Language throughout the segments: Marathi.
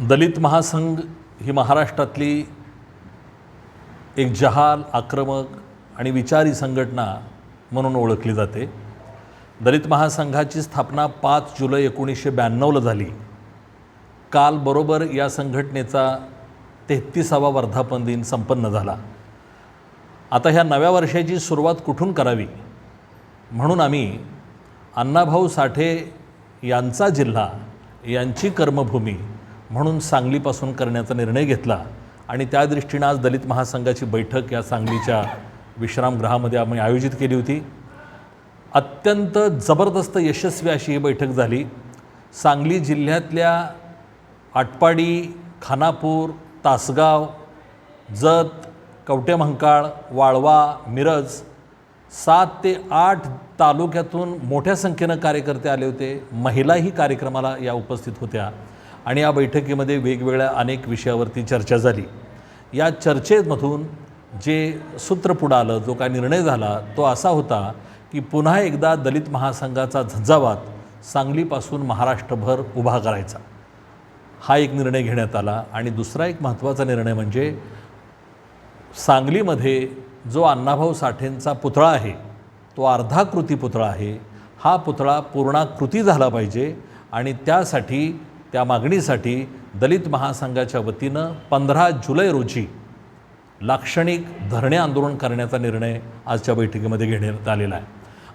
दलित महासंघ ही महाराष्ट्रातली एक जहाल आक्रमक आणि विचारी संघटना म्हणून ओळखली जाते. दलित महासंघाची स्थापना पाच जुलै एकोणीसशे ब्याण्णवला झाली. काल बरोबर या संघटनेचा तेहतीसावा वर्धापन दिन संपन्न झाला. आता ह्या नव्या वर्षाची सुरुवात कुठून करावी? म्हणून आम्ही अण्णाभाऊ साठे यांचा जिल्हा यांची कर्मभूमी म्हणून सांगलीपासून करण्याचा निर्णय घेतला आणि त्या दृष्टीनं आज दलित महासंघाची बैठक या सांगलीच्या विश्रामगृहामध्ये आम्ही आयोजित केली होती. अत्यंत जबरदस्त यशस्वी अशी ही बैठक झाली. सांगली जिल्ह्यातल्या आटपाडी खानापूर तासगाव जत कवटेमंकाळ वाळवा मिरज सात ते आठ तालुक्यातून मोठ्या संख्येनं कार्यकर्ते आले होते. महिलाही कार्यक्रमाला या उपस्थित होत्या. आणि या बैठकीमध्ये वेगवेगळ्या अनेक विषयावरती चर्चा झाली. या चर्चेमधून जे सूत्र पुढं आलं जो काय निर्णय झाला तो असा होता की पुन्हा एकदा दलित महासंघाचा झंझावात सांगलीपासून महाराष्ट्रभर उभा करायचा. हा एक निर्णय घेण्यात आला. आणि दुसरा एक महत्त्वाचा निर्णय म्हणजे सांगलीमध्ये जो अण्णाभाऊ साठेंचा पुतळा आहे तो अर्धाकृती पुतळा आहे हा पुतळा पूर्णाकृती झाला पाहिजे आणि त्यासाठी त्या मागणीसाठी दलित महासंघाच्या वतीनं पंधरा जुलै रोजी लाक्षणिक धरणे आंदोलन करण्याचा निर्णय आजच्या बैठकीमध्ये घेण्यात आलेला आहे.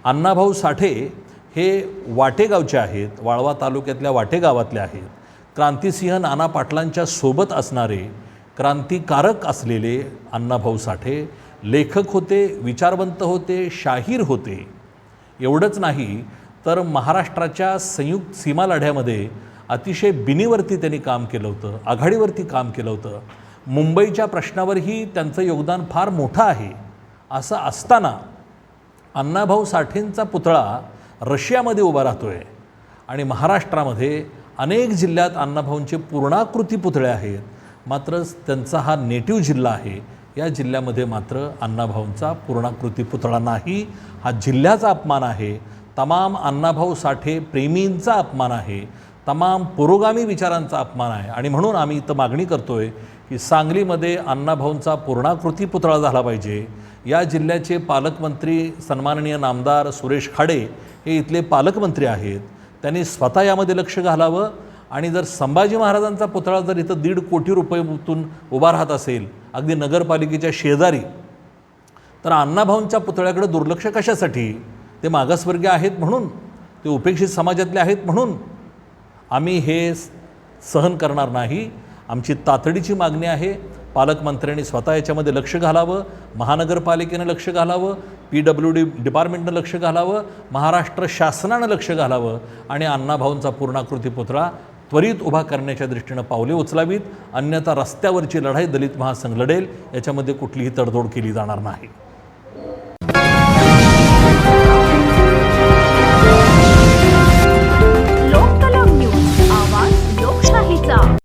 अण्णाभाऊ साठे हे वाटेगावचे आहेत वाळवा तालुक्यातल्या वाटेगावातले आहेत. क्रांतिसिंह नाना पाटलांच्या सोबत असणारे क्रांतिकारक असलेले अण्णाभाऊ साठे लेखक होते विचारवंत होते शाहीर होते. एवढंच नाही तर महाराष्ट्राच्या संयुक्त सीमा लढ्यामध्ये अतिशय बिनीवरती त्यांनी काम केलं होतं आघाडीवरती काम केलं होतं. मुंबईच्या प्रश्नावरही त्यांचं योगदान फार मोठं आहे असं असताना अण्णाभाऊ साठेंचा पुतळा रशियामध्ये उभा राहतो आहे आणि महाराष्ट्रामध्ये अनेक जिल्ह्यात अण्णाभाऊंचे पूर्णाकृती पुतळे आहेत. मात्र त्यांचा हा नेटिव्ह जिल्हा आहे या जिल्ह्यामध्ये मात्र अण्णाभाऊंचा पूर्णाकृती पुतळा नाही. हा जिल्ह्याचा अपमान आहे. तमाम अण्णाभाऊ साठे प्रेमींचा अपमान आहे. तमाम पुरोगामी विचारांचा अपमान आहे. आणि म्हणून आम्ही इथं मागणी करतो आहे की सांगलीमध्ये अण्णाभाऊंचा पूर्णाकृती पुतळा झाला पाहिजे. या जिल्ह्याचे पालकमंत्री सन्माननीय नामदार सुरेश खाडे हे इथले पालकमंत्री आहेत. त्यांनी स्वतः यामध्ये लक्ष घालावं. आणि जर संभाजी महाराजांचा पुतळा जर इथं दीड कोटी रुपयेतून उभा राहत असेल अगदी नगरपालिकेच्या शेजारी. तर अण्णाभाऊंच्या पुतळ्याकडे दुर्लक्ष कशासाठी? ते मागासवर्गीय आहेत म्हणून ते उपेक्षित समाजातले आहेत म्हणून. आम्ही हे सहन करणार नाही. आमची तातडीची मागणी आहे. पालकमंत्र्यांनी स्वतः याच्यामध्ये लक्ष घालावं. महानगरपालिकेनं लक्ष घालावं. पी डब्ल्यू डी डिपार्टमेंटनं लक्ष घालावं. महाराष्ट्र शासनानं लक्ष घालावं. आणि अण्णाभाऊंचा पूर्णाकृती पुतळा त्वरित उभा करण्याच्या दृष्टीनं पावले उचलावीत अन्यथा रस्त्यावरची लढाई दलित महासंघ लढेल याच्यामध्ये कुठलीही तडजोड केली जाणार नाही.